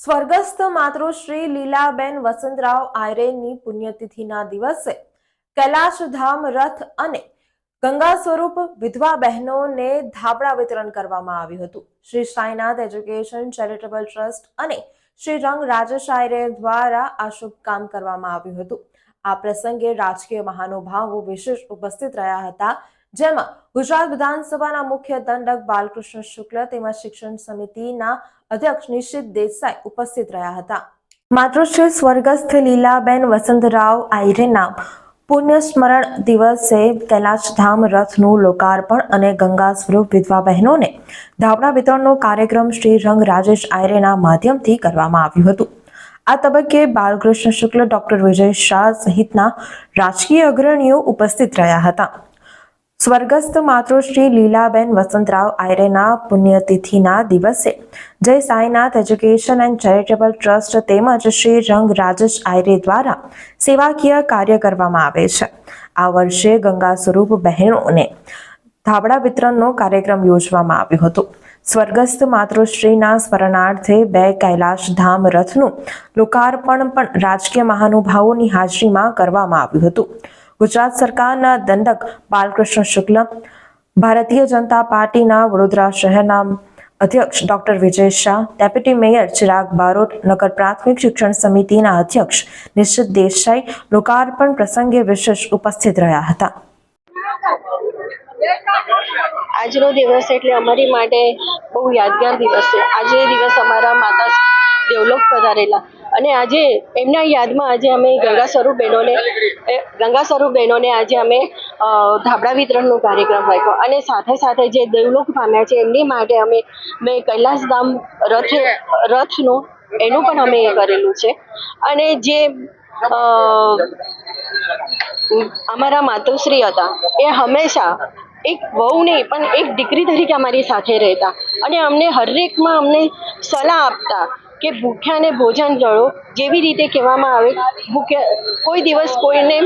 સ્વર્ગસ્થ માતૃશ્રી લીલાબેન વસંતરાવ આયરેની પુણ્યતિથિના દિવસે કૈલાશધામ રથ અને ગંગા સ્વરૂપ વિધવા બહેનોને ધાબળા વિતરણ કરવામાં આવ્યું હતું. Shri Sainath education, charitable trust અને શ્રી રંગ રાજેશ આયરે દ્વારા આ શુભ કામ કરવામાં આવ્યું હતું. આ પ્રસંગે રાજકીય મહાનુભાવો વિશેષ ઉપસ્થિત રહ્યા હતા. જેમાં ગુજરાત વિધાનસભાના મુખ્ય દંડક બાલકૃષ્ણ શુક્લ તેમજ શિક્ષણ સમિતિના અધ્યક્ષ નિશિત દેસાઈ ઉપસ્થિત રહ્યા હતા. માતૃશ્રી સ્વર્ગસ્થ લીલાબેન વસંતરાવ આયરેના પુણ્ય સ્મરણ દિવસે કૈલાશધામ રથનું લોકાર્પણ અને ગંગા સ્વરૂપ વિધવા બહેનોને ધાબળા વિતરણનો કાર્યક્રમ શ્રી રંગ રાજેશ આયરેના માધ્યમથી કરવામાં આવ્યું હતું. આ તબક્કે બાલકૃષ્ણ શુક્લ ડોક્ટર વિજય શાહ સહિતના રાજકીય અગ્રણીઓ ઉપસ્થિત રહ્યા હતા. સ્વર્ગસ્થ માતૃશ્રી લીલાબેન વસંતરાવ આયરેના પુણ્યતિથિના દિવસે જય Sainath education and charitable trust તેમજ શ્રી રંગ રાજેશ આયરે દ્વારા સેવાકીય કાર્ય કરવામાં આવે છે. આ વર્ષે ગંગા સ્વરૂપ બહેનોને ધાબળા વિતરણનો કાર્યક્રમ યોજવામાં આવ્યો હતો. સ્વર્ગસ્થ માતૃશ્રીના સ્મરણાર્થે બે કૈલાશધામ રથનું લોકાર્પણ પણ રાજકીય મહાનુભાવોની હાજરીમાં કરવામાં આવ્યું હતું. ગુજરાત સરકારના દંડક બાલકૃષ્ણ શુક્લ, ભારતીય જનતા પાર્ટીના વડોદરા શહેરના અધ્યક્ષ doctor Vijay Shah, deputy mayor Chirag Barot, નગર પ્રાથમિક શિક્ષણ સમિતિના અધ્યક્ષ નિશ્ચિત દેસાઈ લોકાર્પણ પ્રસંગે વિશેષ ઉપસ્થિત રહ્યા હતા. આજનો દિવસ એટલે અમારી માટે બહુ યાદગાર દિવસ છે. આજે દિવસ અમારા માતા દેવલોક પધારેલા. અને આજે એમના યાદમાં આજે અમે ગંગા સ્વરૂપ બહેનોને ગંગા સ્વરૂપ બહેનોને આજે અમે ધાબળા વિતરણનો કાર્યક્રમ રાખ્યો અને સાથે સાથે જે દેવલોક પામ્યા છે, એમની માટે અમે, મેં કૈલાસધામ રથ, રથનું, એનું પણ અમે કરેલું છે. અને જે અમારા માતુશ્રી હતા, એ હંમેશા એક વહુ નહીં, પણ એક દીકરી તરીકે અમારી સાથે રહેતા. અને અમને હરેકમાં અમને સલાહ આપતા. કે ભૂખ્યાને ભોજન કરો જેવી રીતે કહેવામાં આવે, ભૂખ્યા, કોઈ દિવસ કોઈને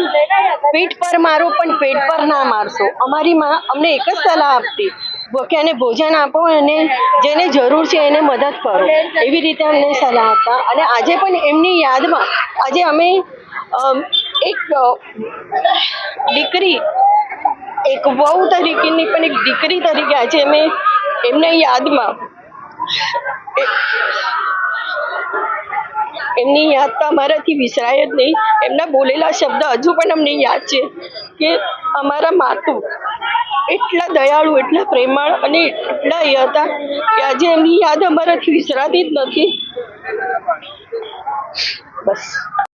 પેટ પર મારો પણ પેટ પર ના મારશો. અમારી માં અમને એક જ સલાહ આપતી, ભૂખ્યાને ભોજન આપો અને જેને જરૂર છે એને મદદ કરો. એવી રીતે અમને સલાહ આપતા. અને આજે પણ એમની યાદમાં, આજે અમે એક દીકરી, એક વહુ તરીકેની પણ એક દીકરી તરીકે આજે અમે એમના યાદમાં એમની યાદ તો અમારાથી વિસરાય જ નહીં. એમના બોલેલા શબ્દ હજુ પણ અમને યાદ છે કે અમારા માતુ એટલા દયાળુ, એટલા પ્રેમાળ અને એટલા એ હતા કે આજે એમની યાદ અમારાથી વિસરાતી જ નથી. બસ.